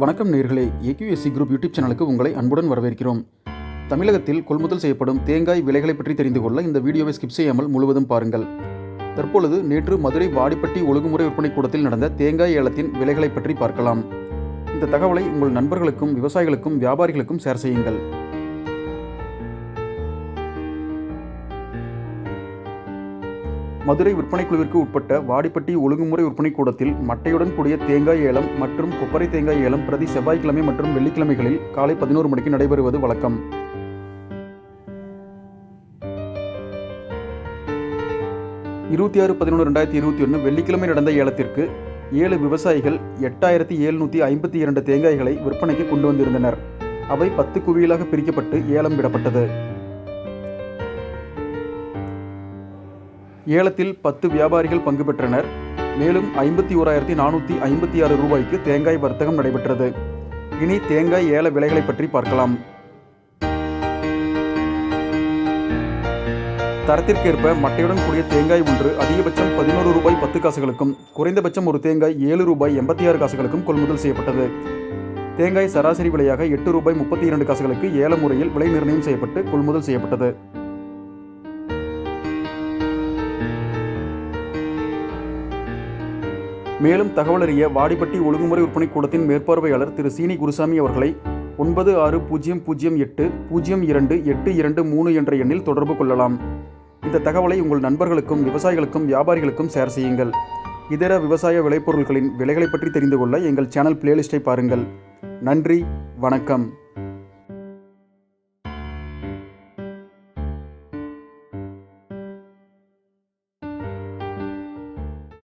வணக்கம் நேர்களே. AQSC group YouTube சேனலுக்கு உங்களை அன்புடன் வரவேற்கிறோம். தமிழகத்தில் கொள்முதல் செய்யப்படும் தேங்காய் விலைகளை பற்றி தெரிந்து கொள்ள இந்த வீடியோவை ஸ்கிப் செய்யாமல் முழுவதும் பாருங்கள். தற்பொழுது நேற்று மதுரை வாடிப்பட்டி ஒழுங்குமுறை விற்பனை கூடத்தில் நடந்த தேங்காய் ஏலத்தின் விலைகளை பற்றி பார்க்கலாம். இந்த தகவலை உங்கள் நண்பர்களுக்கும் விவசாயிகளுக்கும் வியாபாரிகளுக்கும் ஷேர் செய்யுங்கள். மதுரை விற்பனை குழுவிற்கு உட்பட்ட வாடிப்பட்டி ஒழுங்குமுறை விற்பனை கூடத்தில் மட்டையுடன் கூடிய தேங்காய் ஏலம் மற்றும் கொப்பரை தேங்காய் ஏலம் பிரதி செவ்வாய்க்கிழமை மற்றும் வெள்ளிக்கிழமைகளில் காலை பதினோரு மணிக்கு நடைபெறுவது வழக்கம். இருபத்தி ஆறு பதினொன்று ரெண்டாயிரத்தி இருபத்தி ஒன்று வெள்ளிக்கிழமை நடந்த ஏலத்திற்கு ஏழு விவசாயிகள் எட்டாயிரத்தி எழுநூற்றி ஐம்பத்தி இரண்டு தேங்காய்களை விற்பனைக்கு கொண்டு வந்திருந்தனர். அவை பத்து குவியலாக பிரிக்கப்பட்டு ஏலம் விடப்பட்டது. ஏலத்தில் பத்து வியாபாரிகள் பங்கு பெற்றனர். மேலும் ஐம்பத்தி ஓராயிரத்தி நானூற்றி ஐம்பத்தி ஆறு ரூபாய்க்கு தேங்காய் வர்த்தகம் நடைபெற்றது. இனி தேங்காய் ஏல விலைகளை பற்றி பார்க்கலாம். தரத்திற்கேற்ப மட்டையுடன் கூடிய தேங்காய் ஒன்று அதிகபட்சம் பதினோரு ரூபாய் பத்து காசுகளுக்கும் குறைந்தபட்சம் ஒரு தேங்காய் ஏழு ரூபாய் எண்பத்தி ஆறு காசுகளுக்கும் கொள்முதல் செய்யப்பட்டது. தேங்காய் சராசரி விலையாக எட்டு ரூபாய் முப்பத்தி இரண்டு காசுகளுக்கு ஏல முறையில் விலை நிர்ணயம் செய்யப்பட்டு கொள்முதல் செய்யப்பட்டது. மேலும் தகவல் அறிய வாடிப்பட்டி ஒழுங்குமுறை விற்பனை கூடத்தின் மேற்பார்வையாளர் திரு சீனி குருசாமி அவர்களை ஒன்பது ஆறு பூஜ்ஜியம் பூஜ்ஜியம் எட்டு பூஜ்ஜியம் இரண்டு எட்டு இரண்டு மூணு என்ற எண்ணில் தொடர்பு கொள்ளலாம். இந்த தகவலை உங்கள் நண்பர்களுக்கும் விவசாயிகளுக்கும் வியாபாரிகளுக்கும் ஷேர் செய்யுங்கள். இதர விவசாய விளைபொருட்களின் விலைகளை பற்றி தெரிந்து கொள்ள எங்கள் சேனல் பிளேலிஸ்ட்டை பாருங்கள். நன்றி வணக்கம்.